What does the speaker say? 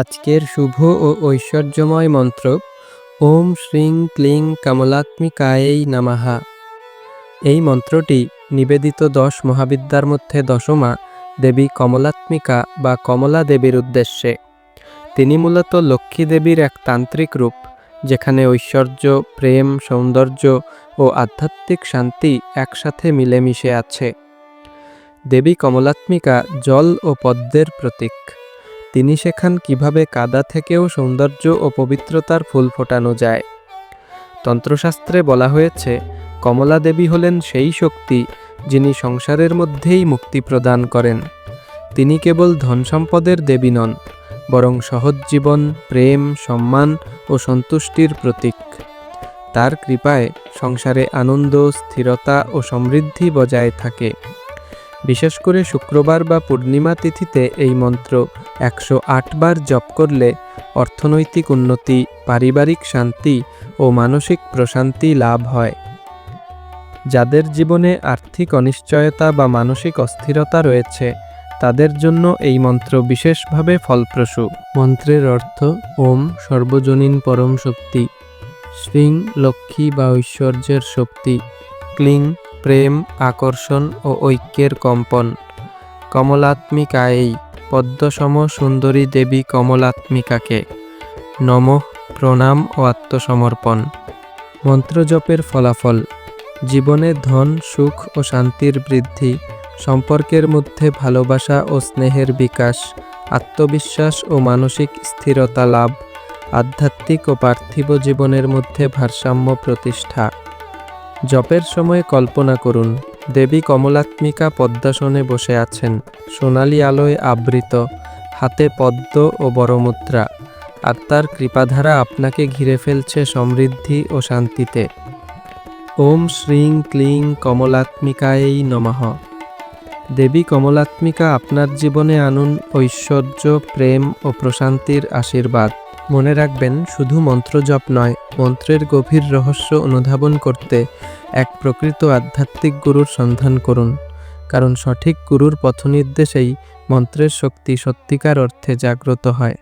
আজকের শুভ ও ঐশ্বর্যময় মন্ত্র। ওম শ্রীং ক্লিং কমলাত্মিকায়েই নামাহা এই মন্ত্রটি নিবেদিত দশ মহাবিদ্যার মধ্যে দশমা দেবী কমলাত্মিকা বা কমলা দেবীর উদ্দেশ্যে। তিনি মূলত লক্ষ্মী দেবীর এক তান্ত্রিক রূপ, যেখানে ঐশ্বর্য, প্রেম, সৌন্দর্য ও আধ্যাত্মিক শান্তি একসাথে মিলেমিশে আছে। দেবী কমলাত্মিকা জল ও পদ্মের প্রতীক। তিনি শেখান কীভাবে কাদা থেকেও সৌন্দর্য ও পবিত্রতার ফুল ফোটানো যায়। তন্ত্রশাস্ত্রে বলা হয়েছে কমলা দেবী হলেন সেই শক্তি যিনি সংসারের মধ্যেই মুক্তি প্রদান করেন। তিনি কেবল ধন সম্পদের দেবী নন, বরং সহজ জীবন, প্রেম, সম্মান ও সন্তুষ্টির প্রতীক। তার কৃপায় সংসারে আনন্দ, স্থিরতা ও সমৃদ্ধি বজায় থাকে। বিশেষ করে শুক্রবার বা পূর্ণিমা তিথিতে এই মন্ত্র একশো বার জপ করলে অর্থনৈতিক উন্নতি, পারিবারিক শান্তি ও মানসিক প্রশান্তি লাভ হয়। যাদের জীবনে আর্থিক অনিশ্চয়তা বা মানসিক অস্থিরতা রয়েছে, তাদের জন্য এই মন্ত্র বিশেষভাবে ফলপ্রসূ। মন্ত্রের অর্থ, ওম সর্বজনীন পরম শক্তি শ্রীং লক্ষ্মী বা ঐশ্বর্যের শক্তি, ক্লিং প্রেম, আকর্ষণ ও ঐক্যের কম্পন কমলাত্মিকায়েই পদ্মসম সুন্দরী দেবী কমলাত্মিকাকে। নম, প্রণাম ও আত্মসমর্পণ। মন্ত্রজপের ফলাফল। জীবনে ধন, সুখ ও শান্তির বৃদ্ধি, সম্পর্কের মধ্যে ভালোবাসা ও স্নেহের বিকাশ, আত্মবিশ্বাস ও মানসিক স্থিরতা লাভ, আধ্যাত্মিক ও পার্থিব জীবনের মধ্যে ভারসাম্য প্রতিষ্ঠা। জপের সময় কল্পনা করুন। দেবী কমলাত্মিকা পদ্মাসনে বসে আছেন। সোনালি আলোয় আবৃত। হাতে পদ্ম ও বড়মুদ্রা আর তার কৃপাধারা আপনাকে ঘিরে ফেলছে সমৃদ্ধি ও শান্তিতে। ওম শ্রীং ক্লিং কমলাত্মিকায়েই নমঃ। দেবী কমলাত্মিকা আপনার জীবনে আনুন ঐশ্বর্য, প্রেম ও প্রশান্তির আশীর্বাদ। মনে রাখবেন, শুধু মন্ত্রজপ নয়, মন্ত্রের গভীর রহস্য অনুধাবন করতে এক প্রকৃত আধ্যাত্মিক গুরুর সন্ধান করুন, কারণ সঠিক গুরুর পথনির্দেশেই মন্ত্রের শক্তি সত্যিকার অর্থে জাগ্রত হয়।